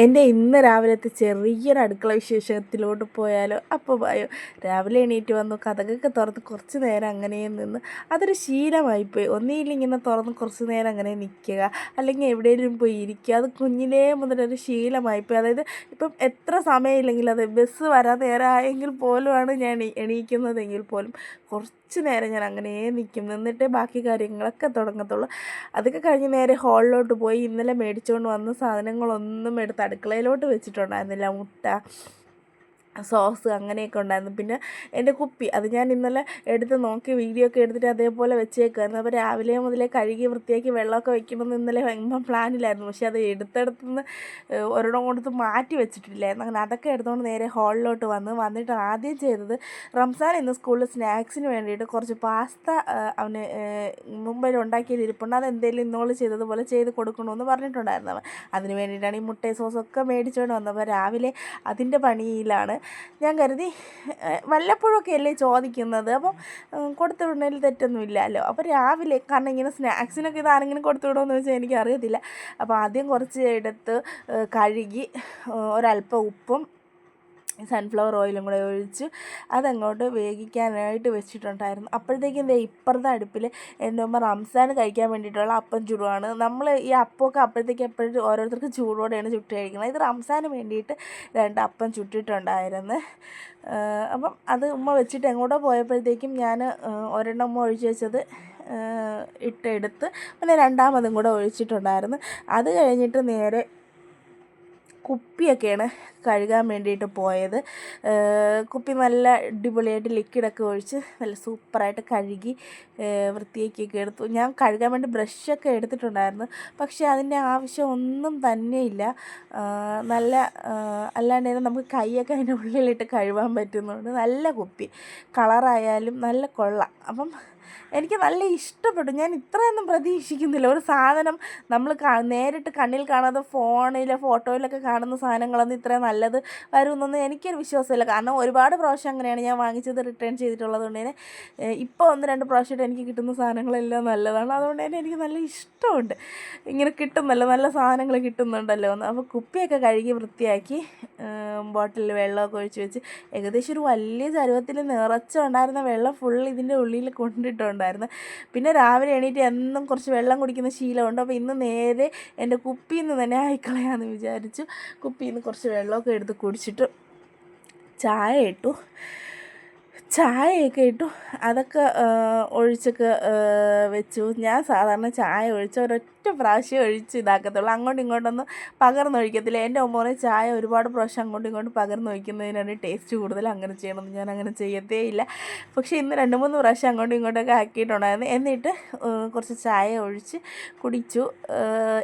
എന്റെ ഇന്ന് രാവിലത്തെ ചെറിയൊരു അടുക്കള വിശേഷത്തിലോട്ട് പോയാലോ? അപ്പോൾ പോയോ രാവിലെ എണീറ്റ് വന്നു കഥകൊക്കെ തുറന്ന് കുറച്ച് നേരം അങ്ങനെ നിന്ന് അതൊരു ശീലമായിപ്പോയി ഒന്നിയിൽ ഇങ്ങനെ തുറന്ന് കുറച്ച് നേരം അങ്ങനെ നിൽക്കുക അല്ലെങ്കിൽ എവിടെയെങ്കിലും പോയി ഇരിക്കുക അത് കുഞ്ഞിലേ മുതലൊരു ശീലമായിപ്പോയി അതായത് ഇപ്പം എത്ര സമയമില്ലെങ്കിൽ അത് ബസ് വരാൻ നേരമായെങ്കിൽ പോലുമാണ് ഞാൻ എണീക്കുന്നതെങ്കിൽ പോലും കുറച്ച് നേരം ഞാൻ അങ്ങനെ നിൽക്കും. നിന്നിട്ട് ബാക്കി കാര്യങ്ങളൊക്കെ തുടങ്ങത്തുള്ളൂ. അതൊക്കെ കഴിഞ്ഞ് നേരെ ഹാളിലോട്ട് പോയി ഇന്നലെ മേടിച്ചുകൊണ്ട് വന്ന സാധനങ്ങളൊന്നും എടുത്ത് അടുക്കളയിലോട്ട് വെച്ചിട്ടുണ്ടായിരുന്നില്ല. മുട്ട സോസ് അങ്ങനെയൊക്കെ ഉണ്ടായിരുന്നു. പിന്നെ എന്റെ കുപ്പി അത് ഞാൻ ഇന്നലെ എടുത്ത് നോക്കി വീഡിയോ ഒക്കെ എടുത്തിട്ട് അതേപോലെ വെച്ചേക്കുമായിരുന്നു അപ്പോൾ രാവിലെ മുതലേ കഴുകി വൃത്തിയാക്കി വെള്ളമൊക്കെ വെക്കണമെന്ന് ഇന്നലെ ഭയങ്കര പ്ലാനിലായിരുന്നു പക്ഷേ അത് എടുത്തെടുത്തുനിന്ന് ഒരിടം കൊടുത്ത് മാറ്റി വെച്ചിട്ടില്ലായിരുന്നു. അങ്ങനെ അതൊക്കെ എടുത്തുകൊണ്ട് നേരെ ഹാളിലോട്ട് വന്ന് വന്നിട്ട് ആദ്യം ചെയ്തത് റംസാൻ ഇന്ന് സ്കൂളിൽ സ്നാക്സിന് വേണ്ടിയിട്ട് കുറച്ച് പാസ്ത അവന് മുമ്പിൽ ഉണ്ടാക്കിയത് ഇരിപ്പുണ്ട്. അതെന്തെങ്കിലും ഇന്നോൾ ചെയ്തതുപോലെ ചെയ്ത് കൊടുക്കണമെന്ന് പറഞ്ഞിട്ടുണ്ടായിരുന്നു അവൻ. അതിന് വേണ്ടിയിട്ടാണ് ഈ മുട്ട സോസൊക്കെ മേടിച്ചുകൊണ്ട് വന്നപ്പോൾ രാവിലെ അതിന്റെ പണിയിലാണ് ഞാൻ കരുതി വല്ലപ്പോഴൊക്കെ അല്ലേ ചോദിക്കുന്നത്. അപ്പം കൊടുത്തു വിടുന്നതിൽ തെറ്റൊന്നുമില്ലല്ലോ. അപ്പോൾ രാവിലെ കാരണം ഇങ്ങനെ സ്നാക്സിനൊക്കെ ഇത് ആരെങ്കിലും കൊടുത്തു വിടുമെന്ന് വെച്ചാൽ എനിക്കറിയത്തില്ല. അപ്പോൾ ആദ്യം കുറച്ച് എടുത്ത് കഴുകി ഒരല്പം ഉപ്പും സൺഫ്ലവർ ഓയിലും കൂടെ ഒഴിച്ച് അതങ്ങോട്ട് വേവിക്കാനായിട്ട് വെച്ചിട്ടുണ്ടായിരുന്നു. അപ്പോഴത്തേക്കും ദേ ഇപ്പുറത്തെ അടുപ്പിൽ എന്റെ ഉമ്മ റംസാൻ കഴിക്കാൻ വേണ്ടിയിട്ടുള്ള അപ്പം ചുടുവാണ്. നമ്മൾ ഈ അപ്പമൊക്കെ അപ്പോഴത്തേക്ക് എപ്പോഴും ഓരോരുത്തർക്ക് ചൂടോടെയാണ് ചുട്ട് കഴിക്കുന്നത്. ഇത് റംസാന് വേണ്ടിയിട്ട് രണ്ട് അപ്പം ചുട്ടിട്ടുണ്ടായിരുന്നു. അപ്പം അത് ഉമ്മ വെച്ചിട്ട് എങ്ങോട്ടോ പോയപ്പോഴത്തേക്കും ഞാൻ ഒരെണ്ണം ഉമ്മ ഒഴിച്ച് വെച്ചത് ഇട്ടെടുത്ത് പിന്നെ രണ്ടാമതും കൂടെ ഒഴിച്ചിട്ടുണ്ടായിരുന്നു. അത് കഴിഞ്ഞിട്ട് നേരെ കുപ്പിയൊക്കെയാണ് കഴുകാൻ വേണ്ടിയിട്ട് പോയത്. കുപ്പി നല്ല അടിപൊളിയായിട്ട് ലിക്വിഡൊക്കെ ഒഴിച്ച് നല്ല സൂപ്പറായിട്ട് കഴുകി വൃത്തിയാക്കിയൊക്കെ എടുത്തു. ഞാൻ കഴുകാൻ വേണ്ടി ബ്രഷൊക്കെ എടുത്തിട്ടുണ്ടായിരുന്നു. പക്ഷേ അതിന്റെ ആവശ്യം ഒന്നും തന്നെയില്ല നല്ല അല്ലാണ്ട് നമുക്ക് കൈയൊക്കെ അതിന്റെ ഉള്ളിലിട്ട് കഴുകാൻ പറ്റുന്നുണ്ട്. നല്ല കുപ്പി. കളറായാലും നല്ല കൊള്ളാം. അപ്പം എനിക്ക് നല്ല ഇഷ്ടപ്പെട്ടു. ഞാൻ ഇത്രയൊന്നും പ്രതീക്ഷിക്കുന്നില്ല. ഒരു സാധനം നമ്മൾ നേരിട്ട് കണ്ണിൽ കാണാതെ ഫോണിലെ ഫോട്ടോയിലൊക്കെ കാണുന്ന സാധനങ്ങളൊന്നും ഇത്രയും നല്ലത് വരുമെന്നൊന്നും എനിക്കൊരു വിശ്വാസമില്ല. കാരണം ഒരുപാട് പ്രാവശ്യം അങ്ങനെയാണ് ഞാൻ വാങ്ങിച്ചത് റിട്ടേൺ ചെയ്തിട്ടുള്ളത് കൊണ്ട് തന്നെ. ഇപ്പോൾ ഒന്ന് രണ്ട് പ്രാവശ്യമായിട്ട് എനിക്ക് കിട്ടുന്ന സാധനങ്ങളെല്ലാം നല്ലതാണ്. അതുകൊണ്ട് തന്നെ എനിക്ക് നല്ല ഇഷ്ടമുണ്ട്. ഇങ്ങനെ കിട്ടുന്നല്ലോ നല്ല സാധനങ്ങൾ കിട്ടുന്നുണ്ടല്ലോ എന്ന്. അപ്പോൾ കുപ്പിയൊക്കെ കഴുകി വൃത്തിയാക്കി ബോട്ടിലിൽ വെള്ളമൊക്കെ ഒഴിച്ച് വെച്ച് ഏകദേശം ഒരു വലിയ ചരുവത്തിൽ നിറച്ചുണ്ടായിരുന്ന വെള്ളം ഫുൾ ഇതിന്റെ ഉള്ളിൽ കൊണ്ടിട്ടുണ്ടായിരുന്നു പിന്നെ രാവിലെ എണീറ്റ് എന്നും കുറച്ച് വെള്ളം കുടിക്കുന്ന ശീലമുണ്ട്. അപ്പോൾ ഇന്ന് നേരെ എന്റെ കുപ്പിയിൽ നിന്ന് തന്നെ ആയിക്കളയാന്ന് വിചാരിച്ചു. കുപ്പിയിൽ നിന്ന് കുറച്ച് വെള്ളമൊക്കെ എടുത്ത് കുടിച്ചിട്ട് ചായ ഇട്ടു. ചായയൊക്കെ ഇട്ടു. അതൊക്കെ ഒഴിച്ചൊക്കെ വെച്ചു. ഞാൻ സാധാരണ ചായ ഒഴിച്ച് ഒരൊറ്റ പ്രാവശ്യം ഒഴിച്ച് ഇതാക്കത്തുള്ളൂ. അങ്ങോട്ടും ഇങ്ങോട്ടൊന്നും പകർന്നൊഴിക്കത്തില്ല എന്റെ ഉമ്മ ചായ ഒരുപാട് പ്രാവശ്യം അങ്ങോട്ടും ഇങ്ങോട്ടും പകർന്നൊഴിക്കുന്നതിനാണ് ടേസ്റ്റ് കൂടുതൽ അങ്ങനെ ചെയ്യണമെന്ന് ഞാൻ അങ്ങനെ ചെയ്യത്തേ ഇല്ല പക്ഷേ ഇന്ന് രണ്ട് മൂന്ന് പ്രാവശ്യം അങ്ങോട്ടും ഇങ്ങോട്ടൊക്കെ ആക്കിയിട്ടുണ്ടായിരുന്നു. എന്നിട്ട് കുറച്ച് ചായ ഒഴിച്ച് കുടിച്ചു.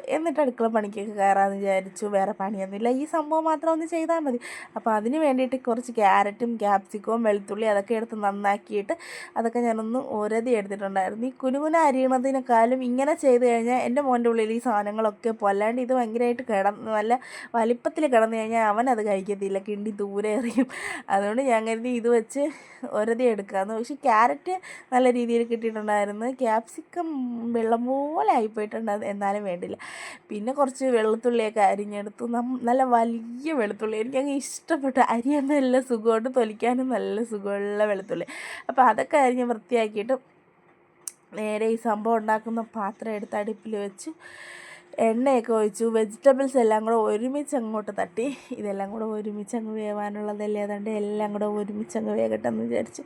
എന്നിട്ട് അടുക്കള പണിക്കൊക്കെ കയറാമെന്ന് വിചാരിച്ചു. വേറെ പണിയൊന്നുമില്ല. ഈ സംഭവം മാത്രം ഒന്ന് ചെയ്താൽ മതി. അപ്പോൾ അതിന് വേണ്ടിയിട്ട് കുറച്ച് ക്യാരറ്റും ക്യാപ്സിക്കവും വെളുത്തുള്ളി അതൊക്കെ എടുത്ത് നന്നാക്കിയിട്ട് അതൊക്കെ ഞാനൊന്ന് ഒരതി എടുത്തിട്ടുണ്ടായിരുന്നു. ഈ കുനുകുന അരിയണതിനേക്കാളും ഇങ്ങനെ ചെയ്ത് കഴിഞ്ഞാൽ എന്റെ മോന്റെ ഉള്ളിൽ ഈ സാധനങ്ങളൊക്കെ പോകും ഇത് ഭയങ്കരമായിട്ട് കിടന്ന് നല്ല വലിപ്പത്തിൽ കിടന്നു കഴിഞ്ഞാൽ അവൻ അത് കഴിക്കത്തില്ല. കിണ്ടി ദൂരെ എറിയും. അതുകൊണ്ട് ഞാൻ കരുതി ഇത് വെച്ച് ഒരതി എടുക്കാമെന്ന് പക്ഷേ ക്യാരറ്റ് നല്ല രീതിയിൽ കിട്ടിയിട്ടുണ്ടായിരുന്നു. ക്യാപ്സിക്കം വെള്ളം പോലെ ആയിപ്പോയിട്ടുണ്ടായിരുന്നു എന്നാലും വേണ്ടില്ല. പിന്നെ കുറച്ച് വെളുത്തുള്ളിയൊക്കെ അരിഞ്ഞെടുത്തു. നല്ല വലിയ വെളുത്തുള്ളി. എനിക്ക് അങ്ങ് ഇഷ്ടപ്പെട്ടു. അരിയാൻ നല്ല സുഖമുണ്ട്. തൊലിക്കാനും നല്ല സുഖമുള്ള വെളുത്തുള്ളി. അപ്പോൾ അതൊക്കെ അരിഞ്ഞ് വൃത്തിയാക്കിയിട്ട് നേരെ ഈ സംഭവം ഉണ്ടാക്കുന്ന പാത്രം എടുത്ത് അടുപ്പിൽ വെച്ച് എണ്ണയൊക്കെ ഒഴിച്ചു. വെജിറ്റബിൾസ് എല്ലാം കൂടെ ഒരുമിച്ച് അങ്ങോട്ട് തട്ടി. ഇതെല്ലാം കൂടെ ഒരുമിച്ച് അങ്ങ് വേവാനുള്ളതല്ലേ? അതുകൊണ്ട് എല്ലാം കൂടെ ഒരുമിച്ച് അങ്ങ് വേകട്ടെ എന്ന് വിചാരിച്ച്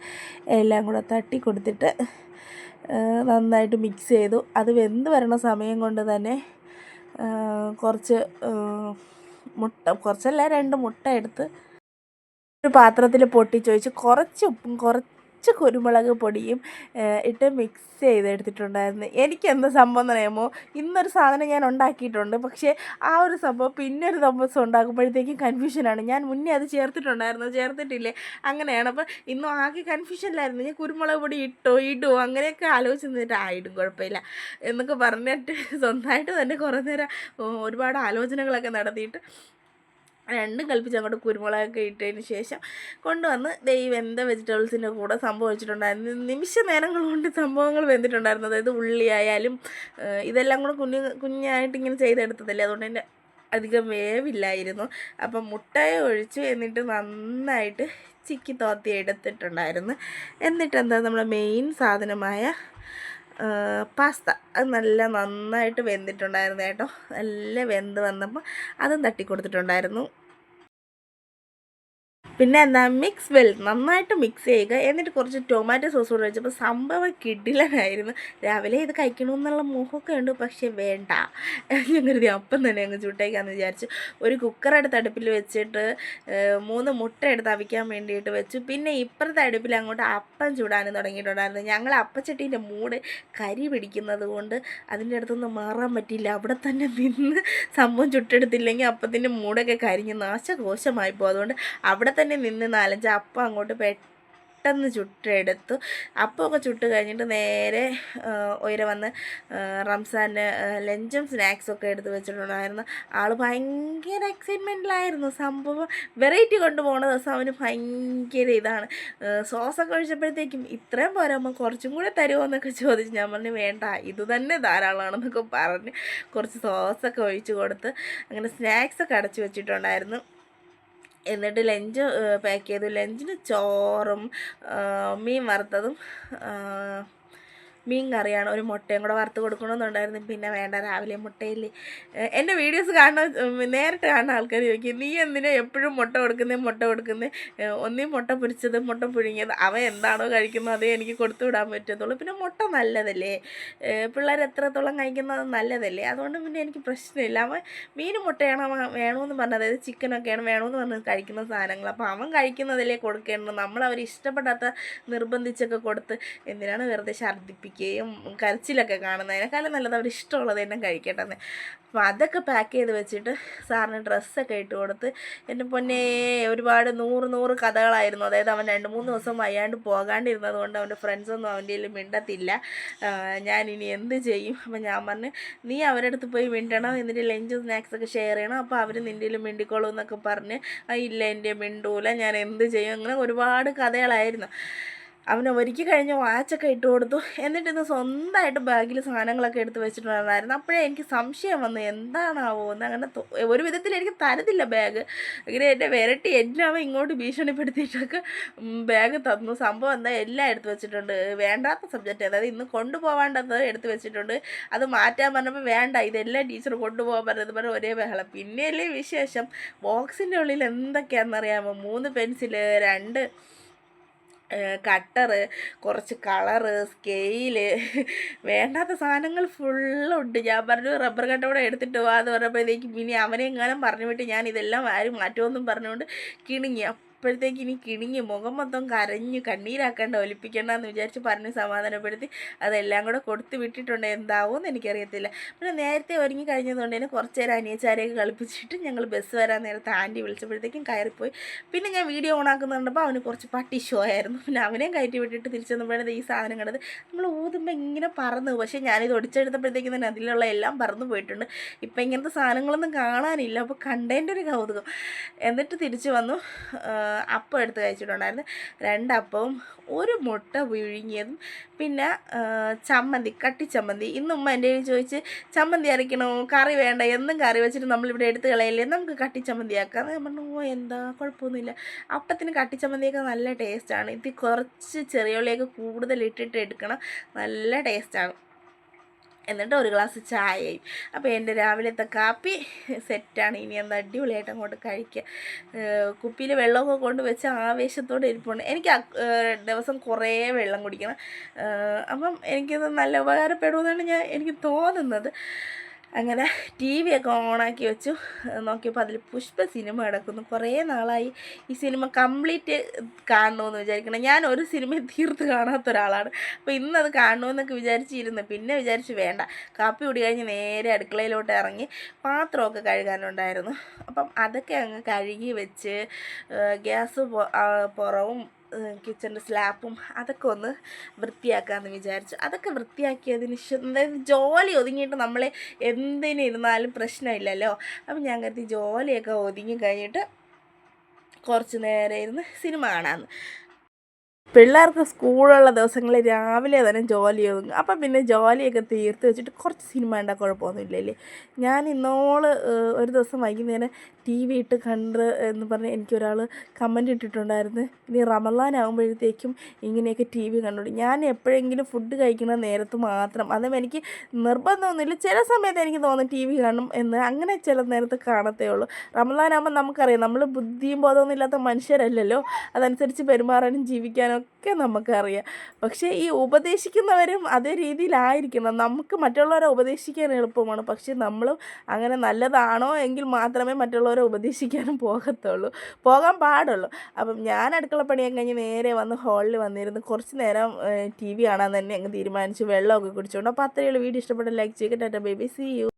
എല്ലാം കൂടെ തട്ടി കൊടുത്തിട്ട് നന്നായിട്ട് മിക്സ് ചെയ്തു. അത് വെന്ത് വരണ സമയം കൊണ്ട് തന്നെ കുറച്ച് മുട്ട കുറച്ചല്ല രണ്ട് മുട്ട എടുത്ത് ഒരു പാത്രത്തിൽ പൊട്ടിച്ചൊഴിച്ച് കുറച്ച് ഉപ്പും കുറച്ച് കുരുമുളക് പൊടിയും ഇട്ട് മിക്സ് ചെയ്തെടുത്തിട്ടുണ്ടായിരുന്നു. എനിക്ക് എന്താ സംഭവം എന്ന് പറയുമ്പോൾ ഇന്നൊരു സാധനം ഞാൻ ഉണ്ടാക്കിയിട്ടുണ്ട്. പക്ഷേ ആ ഒരു സംഭവം പിന്നെ ഒരു ദിവസം ഉണ്ടാക്കുമ്പോഴത്തേക്കും കൺഫ്യൂഷനാണ് ഞാൻ മുന്നേ അത് ചേർത്തിട്ടുണ്ടായിരുന്നു. ചേർത്തിട്ടില്ലേ? അങ്ങനെയാണ്. അപ്പോൾ ഇന്നും ആകെ കൺഫ്യൂഷനിലായിരുന്നു ഞാൻ കുരുമുളക് പൊടി ഇട്ടോ ഇടുമോ അങ്ങനെയൊക്കെ ആലോചിച്ച് നിന്നിട്ട് ആ കുഴപ്പമില്ല എന്നൊക്കെ പറഞ്ഞിട്ട് സ്വന്തമായിട്ട് തന്നെ കുറേ നേരം ഒരുപാട് ആലോചനകളൊക്കെ നടത്തിയിട്ട് രണ്ടും കൽപ്പിച്ച് അങ്ങോട്ട് കുരുമുളകൊക്കെ ഇട്ടതിന് ശേഷം കൊണ്ടുവന്ന് ഈ വെന്ത വെജിറ്റബിൾസിന്റെ കൂടെ സംഭവം വെച്ചിട്ടുണ്ടായിരുന്നു. നിമിഷ നേരങ്ങൾ കൊണ്ട് സംഭവങ്ങൾ വെന്തിട്ടുണ്ടായിരുന്നു. അതായത് ഉള്ളി ആയാലും ഇതെല്ലാം കൂടെ കുഞ്ഞ് കുഞ്ഞായിട്ട് ഇങ്ങനെ ചെയ്തെടുത്തതല്ലേ? അതുകൊണ്ട് തന്നെ അധികം വേവില്ലായിരുന്നു. അപ്പം മുട്ടയെ ഒഴിച്ചു എന്നിട്ട് നന്നായിട്ട് ചിക്കി തോത്തി എടുത്തിട്ടുണ്ടായിരുന്നു. എന്നിട്ട് എന്താ നമ്മുടെ മെയിൻ സാധനമായ പാസ്ത. അത് നല്ല നന്നായിട്ട് വെന്തിട്ടുണ്ടായിരുന്നു കേട്ടോ. നല്ല വെന്ത് വന്നപ്പോൾ അതും തട്ടി കൊടുത്തിട്ടുണ്ടായിരുന്നു പിന്നെ എന്താ മിക്സ് വെൽ നന്നായിട്ട് മിക്സ് ചെയ്യുക. എന്നിട്ട് കുറച്ച് ടൊമാറ്റോ സോസ് കൂടെ വെച്ചപ്പോൾ സംഭവം കിടിലനായിരുന്നു. രാവിലെ ഇത് കഴിക്കണമെന്നുള്ള മോഹമൊക്കെ ഉണ്ട് പക്ഷേ വേണ്ട. ഞാൻ കരുതി അപ്പം തന്നെ അങ്ങ് ചുട്ടേക്കാന്ന് വിചാരിച്ചു. ഒരു കുക്കറെടുത്ത് അടുപ്പിൽ വെച്ചിട്ട് മൂന്ന് മുട്ട എടുത്ത് അവിക്കാൻ വേണ്ടിയിട്ട് വെച്ചു. പിന്നെ ഇപ്പുറത്തെ അടുപ്പിൽ അങ്ങോട്ട് അപ്പം ചൂടാനും തുടങ്ങിയിട്ടുണ്ടായിരുന്നു. ഞങ്ങൾ അപ്പച്ചട്ടീന്റെ മൂട് കരി പിടിക്കുന്നത് കൊണ്ട് അതിന്റെ അടുത്തൊന്നും മാറാൻ പറ്റിയില്ല. അവിടെ തന്നെ നിന്ന് സംഭവം ചുട്ടെടുത്തില്ലെങ്കിൽ അപ്പത്തിന്റെ മൂടൊക്കെ കരിഞ്ഞ് നാശകോശമായി പോകും. അതുകൊണ്ട് അവിടെ തന്നെ നിന്ന് നാലഞ്ച് അപ്പം അങ്ങോട്ട് പെട്ടെന്ന് ചുട്ടെടുത്തു. അപ്പമൊക്കെ ചുട്ട് കഴിഞ്ഞിട്ട് നേരെ ഉയരെ വന്ന് റംസാന്റെ ലഞ്ചും സ്നാക്സും ഒക്കെ എടുത്ത് വെച്ചിട്ടുണ്ടായിരുന്നു. ആൾ ഭയങ്കര എക്സൈറ്റ്മെന്റിലായിരുന്നു സംഭവം വെറൈറ്റി കൊണ്ടുപോകുന്ന ദിവസം അവന് ഭയങ്കര ഇതാണ്. സോസൊക്കെ ഒഴിച്ചപ്പോഴത്തേക്കും ഇത്രയും പോരാകുമ്പോൾ കുറച്ചും കൂടെ തരുമോ എന്നൊക്കെ ചോദിച്ചു ഞാൻ പറഞ്ഞു വേണ്ട ഇത് തന്നെ ധാരാളമാണെന്നൊക്കെ പറഞ്ഞ് കുറച്ച് സോസൊക്കെ ഒഴിച്ച് കൊടുത്ത് അങ്ങനെ സ്നാക്സൊക്കെ അടച്ചു വെച്ചിട്ടുണ്ടായിരുന്നു. എന്നിട്ട് ലഞ്ച് പാക്ക് ചെയ്തു. ലഞ്ചിന് ചോറും മീൻ വറുത്തതും മീൻ കറിയാണ് ഒരു മുട്ടയും കൂടെ വറുത്ത് കൊടുക്കണമെന്നുണ്ടായിരുന്നു. പിന്നെ വേണ്ട രാവിലെ മുട്ടയില്ലേ. എന്റെ വീഡിയോസ് കാണുന്ന നേരിട്ട് കാണുന്ന ആൾക്കാർ ചോദിക്കും നീ എന്തിനാ എപ്പോഴും മുട്ട കൊടുക്കുന്നത് മുട്ട കൊടുക്കുന്നത് ഒന്നീ മുട്ട പൊരിച്ചത് മുട്ട പുഴുങ്ങിയത് അവ എന്താണോ കഴിക്കുന്നത് അതേ എനിക്ക് കൊടുത്തു വിടാൻ പറ്റത്തുള്ളൂ. പിന്നെ മുട്ട നല്ലതല്ലേ? പിള്ളേർ എത്രത്തോളം കഴിക്കുന്നത് നല്ലതല്ലേ? അതുകൊണ്ട് പിന്നെ എനിക്ക് പ്രശ്നമില്ല. അവൻ മീൻ മുട്ടയാണ് അവൻ വേണമെന്ന് പറഞ്ഞത് അതായത് ചിക്കനൊക്കെയാണ് വേണമെന്ന് പറഞ്ഞ് കഴിക്കുന്ന സാധനങ്ങൾ. അപ്പോൾ അവൻ കഴിക്കുന്നതല്ലേ കൊടുക്കേണ്ടത്? നമ്മൾ അവർ ഇഷ്ടപ്പെടാത്ത നിർബന്ധിച്ചൊക്കെ കൊടുത്ത് എന്തിനാണ് വെറുതെ ഛർദ്ദിപ്പിക്കുകയും കരച്ചിലൊക്കെ കാണുന്നതിനേക്കാളും നല്ലത് അവർ ഇഷ്ടമുള്ളത് തന്നെ കഴിക്കട്ടെ എന്ന് അപ്പോൾ അതൊക്കെ പാക്ക് ചെയ്ത് വെച്ചിട്ട് സാറിന് ഡ്രസ്സൊക്കെ ഇട്ട് കൊടുത്ത് എന്റെ പൊന്നെ ഒരുപാട് നൂറ് നൂറ് കഥകളായിരുന്നു. അതായത് അവൻ രണ്ട് മൂന്ന് ദിവസം വയ്യാണ്ട് പോകാണ്ടിരുന്നത് കൊണ്ട് അവന്റെ ഫ്രണ്ട്സൊന്നും അവന്റെ കയ്യിൽ മിണ്ടത്തില്ല. ഞാൻ ഇനി എന്ത് ചെയ്യും? അപ്പം ഞാൻ പറഞ്ഞു നീ അവരുടെ അടുത്ത് പോയി മിണ്ടണം. എന്നിട്ട് ലഞ്ച് സ്നാക്സ് ഒക്കെ ഷെയർ ചെയ്യണം. അപ്പോൾ അവർ നിന്റെ മിണ്ടിക്കോളൂ എന്നൊക്കെ പറഞ്ഞ് "ആ, ഇല്ല എന്റെ മിണ്ടൂല. ഞാൻ എന്ത് ചെയ്യും? അങ്ങനെ ഒരുപാട് കഥകളായിരുന്നു. അവന് ഒരുക്കി കഴിഞ്ഞ വാച്ചൊക്കെ ഇട്ട് കൊടുത്തു. എന്നിട്ട് ഇന്ന് സ്വന്തമായിട്ട് ബാഗിൽ സാധനങ്ങളൊക്കെ എടുത്ത് വെച്ചിട്ടുണ്ടായിരുന്നു അപ്പോഴേ എനിക്ക് സംശയം വന്നു എന്താണാവോ എന്ന്. അങ്ങനെ ഒരു വിധത്തിൽ എനിക്ക് തരത്തില്ല ബാഗ്. അങ്ങനെ എന്റെ വിരട്ടി എല്ലാം ഇങ്ങോട്ട് ഭീഷണിപ്പെടുത്തിയിട്ടൊക്കെ ബാഗ് തന്നു. സംഭവം എന്താ എല്ലാം എടുത്ത് വെച്ചിട്ടുണ്ട്. വേണ്ടാത്ത സബ്ജക്റ്റ് അതായത് ഇന്ന് കൊണ്ടുപോകാണ്ടത് എടുത്ത് വെച്ചിട്ടുണ്ട്. അത് മാറ്റാൻ പറഞ്ഞപ്പോൾ വേണ്ട ഇതെല്ലാം ടീച്ചർ കൊണ്ടുപോകാൻ പറഞ്ഞത് പറഞ്ഞ ഒരേ ബഹളം. പിന്നെയല്ലേ വിശേഷം? ബോക്സിന്റെ ഉള്ളിൽ എന്തൊക്കെയാണെന്നറിയാമോ? മൂന്ന് പെൻസിൽ രണ്ട് കട്ടറ് കുറച്ച് കളറ് സ്കെയിൽ വേണ്ടാത്ത സാധനങ്ങൾ ഫുള്ളുണ്ട്. ഞാൻ പറഞ്ഞു റബ്ബർ കട്ട കൂടെ എടുത്തിട്ട് വാ എന്ന് പറഞ്ഞപ്പോഴത്തേക്കും ഇനി അവനെങ്ങാനും പറഞ്ഞു വിട്ട് ഞാൻ ഇതെല്ലാം ആരും മാറ്റുമെന്നും പറഞ്ഞുകൊണ്ട് കിണുങ്ങി. അപ്പോഴത്തേക്ക് ഇനി കിണുങ്ങി മുഖം മൊത്തം കരഞ്ഞ് കണ്ണീരാക്കണ്ട ഒലിപ്പിക്കണ്ട എന്ന് വിചാരിച്ച് പറഞ്ഞ് സമാധാനപ്പെടുത്തി അതെല്ലാം കൂടെ കൊടുത്തു വിട്ടിട്ടുണ്ട്. എന്താവും എനിക്കറിയത്തില്ല. പിന്നെ നേരത്തെ ഒരുങ്ങി കഴിഞ്ഞതുകൊണ്ട് തന്നെ കുറച്ച് നേരം അനിയച്ചാരെയൊക്കെ കളിപ്പിച്ചിട്ട് ഞങ്ങൾ ബസ് വരാൻ നേരത്തെ ആന്റി വിളിച്ചപ്പോഴത്തേക്കും കയറിപ്പോയി. പിന്നെ ഞാൻ വീഡിയോ ഓണാക്കുന്ന ആക്കുന്നുണ്ടപ്പോൾ അവന് കുറച്ച് പട്ടി ഷോ ആയിരുന്നു. പിന്നെ അവനെയും കയറ്റി വിട്ടിട്ട് തിരിച്ചു വന്നപ്പോഴാണ് ഈ സാധനം കണ്ടത്. നമ്മൾ ഊതുമ്പോൾ ഇങ്ങനെ പറന്നു പക്ഷേ ഞാനിത് ഒടിച്ചെടുത്തപ്പോഴത്തേക്കും തന്നെ അതിലുള്ള എല്ലാം പറന്നു പോയിട്ടുണ്ട്. ഇപ്പം ഇങ്ങനത്തെ സാധനങ്ങളൊന്നും കാണാനില്ല. അപ്പോൾ കണ്ടതിന്റെ ഒരു കൗതുകം. എന്നിട്ട് തിരിച്ചു വന്നു. അപ്പം എടുത്ത് കഴിച്ചിട്ടുണ്ടായിരുന്നു. രണ്ടപ്പവും ഒരു മുട്ട വിഴുങ്ങിയതും പിന്നെ ചമ്മന്തി കട്ടി ചമ്മന്തി. ഇന്ന് ഉമ്മ എന്റെ ചോദിച്ച് ചമ്മന്തി അരയ്ക്കണോ? കറി വേണ്ട എന്നും കറി വെച്ചിട്ട് നമ്മളിവിടെ എടുത്ത് കളയല്ലേ? നമുക്ക് കട്ടി ചമ്മന്തി ആക്കാം. ഞാൻ പറഞ്ഞു ഓ എന്താ? കുഴപ്പമൊന്നുമില്ല. അപ്പത്തിന് കട്ടി ചമ്മന്തിയൊക്കെ നല്ല ടേസ്റ്റാണ്. ഇത് കുറച്ച് ചെറിയ ഉള്ളിയൊക്കെ കൂടുതൽ ഇട്ടിട്ട് എടുക്കണം. നല്ല ടേസ്റ്റാണ്. എന്നിട്ട് ഒരു ഗ്ലാസ് ചായയും അപ്പോൾ എന്റെ രാവിലത്തെ കാപ്പി സെറ്റാണ് ഇനി ഒന്ന് അടിപൊളിയായിട്ട് അങ്ങോട്ട് കഴിക്കുക കുപ്പിയിൽ വെള്ളമൊക്കെ കൊണ്ട് വെച്ച് ആവേശത്തോടെ ഇരിപ്പുണ്ട്. എനിക്ക് ദിവസം കുറേ വെള്ളം കുടിക്കണം. അപ്പം എനിക്കത് നല്ല ഉപകാരപ്പെടുമെന്നാണ് ഞാൻ എനിക്ക് തോന്നുന്നത്. അങ്ങനെ ടി വി ഒക്കെ ഓണാക്കി വെച്ചു. നോക്കിയപ്പോൾ അതിൽ പുഷ്പ സിനിമ കിടക്കുന്നു. കുറേ നാളായി ഈ സിനിമ കംപ്ലീറ്റ് കാണണമെന്ന് വിചാരിക്കണം. ഞാൻ ഒരു സിനിമ തീർത്ത് കാണാത്ത ഒരാളാണ്. അപ്പോൾ ഇന്നത് കാണണമെന്നൊക്കെ വിചാരിച്ചിരുന്നു. പിന്നെ വിചാരിച്ച് വേണ്ട. കാപ്പി കൂടി കഴിഞ്ഞ് നേരെ അടുക്കളയിലോട്ട് ഇറങ്ങി പാത്രമൊക്കെ കഴുകാനുണ്ടായിരുന്നു. അപ്പം അതൊക്കെ അങ്ങ് കഴുകി വെച്ച് ഗ്യാസ് പുറവും കിച്ചന്റെ സ്ലാപ്പും അതൊക്കെ ഒന്ന് വൃത്തിയാക്കാമെന്ന് വിചാരിച്ചു. അതൊക്കെ വൃത്തിയാക്കിയതിന് അതായത് ജോലി ഒതുങ്ങിയിട്ട് നമ്മളെ എന്തിനിരുന്നാലും പ്രശ്നമില്ലല്ലോ. അപ്പം ഞാൻ കരുതി ജോലിയൊക്കെ ഒതുങ്ങി കഴിഞ്ഞിട്ട് കുറച്ച് നേരം ഇരുന്ന് സിനിമ കാണാമെന്ന് പിള്ളേർക്ക് സ്കൂളുള്ള ദിവസങ്ങളിൽ രാവിലെ തന്നെ ജോലി ഒതുങ്ങും. അപ്പം പിന്നെ ജോലിയൊക്കെ തീർത്ത് വെച്ചിട്ട് കുറച്ച് സിനിമ കുഴപ്പമൊന്നുമില്ലല്ലേ? ഞാൻ ഇന്നോൾ ഒരു ദിവസം വൈകുന്നേരം ടി വി ഇട്ട് കണ്ട് എന്ന് പറഞ്ഞ് എനിക്കൊരാൾ കമന്റ് ഇട്ടിട്ടുണ്ടായിരുന്നു. ഇനി റമലാൻ ആകുമ്പോഴത്തേക്കും ഇങ്ങനെയൊക്കെ ടി വി കണ്ടോളൂ. ഞാൻ എപ്പോഴെങ്കിലും ഫുഡ് കഴിക്കുന്ന നേരത്ത് മാത്രം അതും എനിക്ക് നിർബന്ധമൊന്നുമില്ല. ചില സമയത്ത് എനിക്ക് തോന്നും ടി വി കാണും എന്ന്. അങ്ങനെ ചില നേരത്ത് കാണത്തേ ഉള്ളൂ. റമലാനാകുമ്പോൾ നമുക്കറിയാം നമ്മൾ ബുദ്ധിയും ബോധമൊന്നും ഇല്ലാത്ത മനുഷ്യരല്ലല്ലോ. അതനുസരിച്ച് പെരുമാറാനും ജീവിക്കാനും ഒക്കെ നമുക്കറിയാം. പക്ഷേ ഈ ഉപദേശിക്കുന്നവരും അതേ രീതിയിലായിരിക്കണം. നമുക്ക് മറ്റുള്ളവരെ ഉപദേശിക്കാൻ എളുപ്പമാണ്. പക്ഷേ നമ്മളും അങ്ങനെ നല്ലതാണോ എങ്കിൽ മാത്രമേ മറ്റുള്ളവരെ ഉപദേശിക്കാനും പോകത്തുള്ളൂ. പോകാൻ പാടുള്ളൂ. അപ്പം ഞാൻ അടുക്കള പണിയൊക്കെ കഴിഞ്ഞ് നേരെ വന്ന് ഹാളിൽ വന്നിരുന്ന് കുറച്ച് നേരം ടി വി കാണാൻ തന്നെ അങ്ങ് തീരുമാനിച്ചു. വെള്ളമൊക്കെ കുടിച്ചുകൊണ്ട് അപ്പോൾ അത്രയുള്ള വീഡിയോ ഇഷ്ടപ്പെട്ട ലൈക്ക് ചെയ്യുക. Tata baby C U